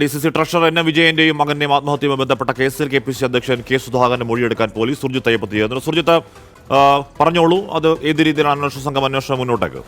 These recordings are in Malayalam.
D C C treasurer N M വിജയന്റെയും മകന്റെയും ആത്മഹത്യയുമായി ബന്ധപ്പെട്ട കേസിൽ കെ പി സി അധ്യക്ഷൻ കെ സുധാകരന്റെ മൊഴിയെടുക്കാൻ പോലീസ് സുർജിത്ത് അയ്യപ്പത്തി ചെയ്യുന്നു സുർജിത്ത് പറഞ്ഞോളൂ അത് ഏത് രീതിയിലാണ് അന്വേഷണ സംഘം അന്വേഷണം മുന്നോട്ടേക്ക്?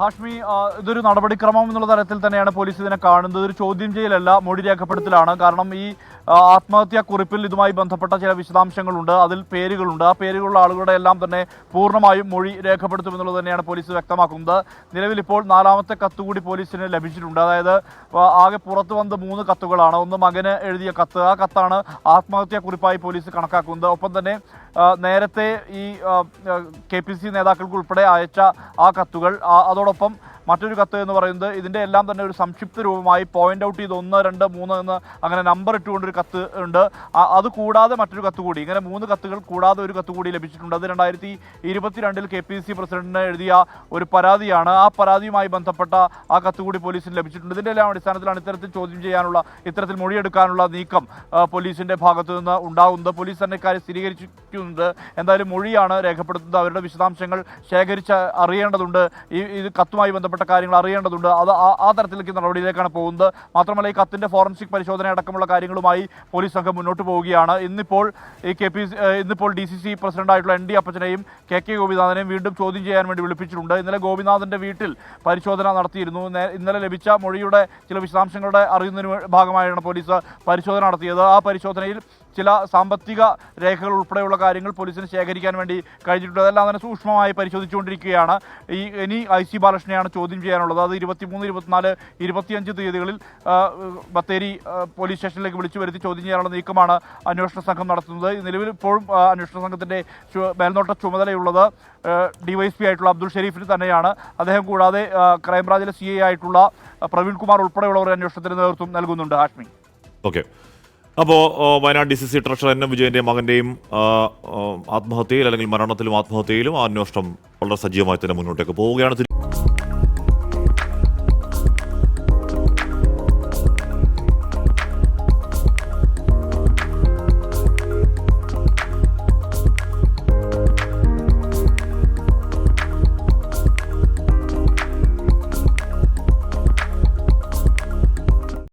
ഹാഷ്മി ഇതൊരു നടപടിക്രമം എന്നുള്ള തരത്തിൽ തന്നെയാണ് പോലീസ് ഇതിനെ കാണുന്നത്. ഒരു ചോദ്യം ചെയ്യലല്ല മൊഴി രേഖപ്പെടുത്തലാണ്. കാരണം ഈ ആത്മഹത്യാ കുറിപ്പിൽ ഇതുമായി ബന്ധപ്പെട്ട ചില വിശദാംശങ്ങളുണ്ട്. അതിൽ പേരുകളുണ്ട്. ആ പേരുകളുള്ള ആളുകളുടെ എല്ലാം തന്നെ പൂർണമായും മൊഴി രേഖപ്പെടുത്തുമെന്നുള്ളത് തന്നെയാണ് പോലീസ് വ്യക്തമാക്കുന്നത്. നിലവിൽ ഇപ്പോൾ നാലാമത്തെ കത്ത് കൂടി പോലീസിന് ലഭിച്ചിട്ടുണ്ട്. അതായത് ആകെ പുറത്തു വന്ന മൂന്ന് കത്തുകളാണ്. ഒന്ന് മകന് എഴുതിയ കത്ത്. ആ കത്താണ് ആത്മഹത്യാ കുറിപ്പായി പോലീസ് കണക്കാക്കുന്നത്. ഒപ്പം തന്നെ നേരത്തെ ഈ കെ പി സി നേതാക്കൾക്ക് ഉൾപ്പെടെ അയച്ച ആ കത്തുകൾ അതോടൊപ്പം മറ്റൊരു കത്ത് എന്ന് പറയുന്നത് ഇതിന്റെ എല്ലാം തന്നെ ഒരു സംക്ഷിപ്ത രൂപമായി പോയിന്റ് ഔട്ട് ചെയ്ത് ഒന്ന് രണ്ട് മൂന്ന് എന്ന് അങ്ങനെ നമ്പർ ഇട്ടുകൊണ്ടൊരു കത്ത് ഉണ്ട്. അത് കൂടാതെ മറ്റൊരു കത്ത് കൂടി. ഇങ്ങനെ മൂന്ന് കത്തുകൾ കൂടാതെ ഒരു കത്ത് കൂടി ലഭിച്ചിട്ടുണ്ട്. അത് രണ്ടായിരത്തി ഇരുപത്തിരണ്ടിൽ കെ പി സി പ്രസിഡന്റിന് എഴുതിയ ഒരു പരാതിയാണ്. ആ പരാതിയുമായി ബന്ധപ്പെട്ട ആ കത്ത് കൂടി പോലീസിന് ലഭിച്ചിട്ടുണ്ട്. ഇതിന്റെ എല്ലാം അടിസ്ഥാനത്തിലാണ് ഇത്തരത്തിൽ ചോദ്യം ചെയ്യാനുള്ള ഇത്തരത്തിൽ മൊഴിയെടുക്കാനുള്ള നീക്കം പോലീസിന്റെ ഭാഗത്തു നിന്ന് ഉണ്ടാകുന്നത് പോലീസ് തന്നെ ഇക്കാര്യം സ്ഥിരീകരിച്ചിട്ടുണ്ട് എന്തായാലും മൊഴിയാണ് രേഖപ്പെടുത്തുന്നത്. അവരുടെ വിശദാംശങ്ങൾ ശേഖരിച്ച് അറിയേണ്ടതുണ്ട്. ഈ ഇത് കത്തുമായി ബന്ധപ്പെട്ട കാര്യങ്ങൾ അറിയേണ്ടതുണ്ട്. അത് ആ- തരത്തിലേക്ക് നടപടിയിലേക്കാണ് പോകുന്നത്. മാത്രമല്ല ഈ കത്തിന്റെ ഫോറൻസിക് പരിശോധന അടക്കമുള്ള കാര്യങ്ങളുമായി പോലീസ് സംഘം മുന്നോട്ട് പോവുകയാണ്. ഇന്നിപ്പോൾ ഈ കെ പി ഇന്നിപ്പോൾ ഡി സി സി പ്രസിഡന്റായിട്ടുള്ള എൻ ഡി അപ്പച്ചനെയും കെ കെ ഗോപിനാഥനെയും വീണ്ടും ചോദ്യം ചെയ്യാൻ വേണ്ടി വിളിപ്പിച്ചിട്ടുണ്ട്. ഇന്നലെ ഗോപിനാഥന്റെ വീട്ടിൽ പരിശോധന നടത്തിയിരുന്നു. ഇന്നലെ ലഭിച്ച മൊഴിയുടെ ചില വിശദാംശങ്ങളുടെ അറിയുന്നതിന് ഭാഗമായാണ് പോലീസ് പരിശോധന നടത്തിയത്. ആ പരിശോധനയിൽ ചില സാമ്പത്തിക രേഖകൾ ഉൾപ്പെടെയുള്ള കാര്യങ്ങൾ പോലീസിന് ശേഖരിക്കാൻ വേണ്ടി കഴിഞ്ഞിട്ടുണ്ട്. അതെല്ലാം തന്നെ സൂക്ഷ്മമായി പരിശോധിച്ചുകൊണ്ടിരിക്കുകയാണ്. ഈ ഇനി ഐ സി ബാലകൃഷ്ണനെയാണ് ചോദ്യം ചെയ്യാനുള്ളത്. അത് ഇരുപത്തിമൂന്ന് ഇരുപത്തിനാല് ഇരുപത്തിയഞ്ച് തീയതികളിൽ ബത്തേരി പോലീസ് സ്റ്റേഷനിലേക്ക് വിളിച്ചു വരുത്തി ചോദ്യം ചെയ്യാനുള്ള നീക്കമാണ് അന്വേഷണ സംഘം നടത്തുന്നത്. നിലവിൽ ഇപ്പോഴും അന്വേഷണ സംഘത്തിന്റെ മേൽനോട്ട ചുമതലയുള്ളത് ഡിവൈഎസ്പി ആയിട്ടുള്ള അബ്ദുൾ ഷെരീഫിന് തന്നെയാണ്. അദ്ദേഹം കൂടാതെ ക്രൈംബ്രാഞ്ചിലെ സി ഐ ആയിട്ടുള്ള പ്രവീൺ കുമാർ ഉൾപ്പെടെയുള്ളവർ അന്വേഷണത്തിന് നേതൃത്വം നൽകുന്നുണ്ട്. ഹാഷ്മി. ഓക്കെ. അപ്പോൾ Wayanad D C C treasurer N M ആ, ആ, ആത്മഹത്യയിൽ അല്ലെങ്കിൽ മരണത്തിലും ആത്മഹത്യയിലും ആ അന്വേഷണം വളരെ സജീവമായി തന്നെ മുന്നോട്ടേക്ക് പോവുകയാണ്.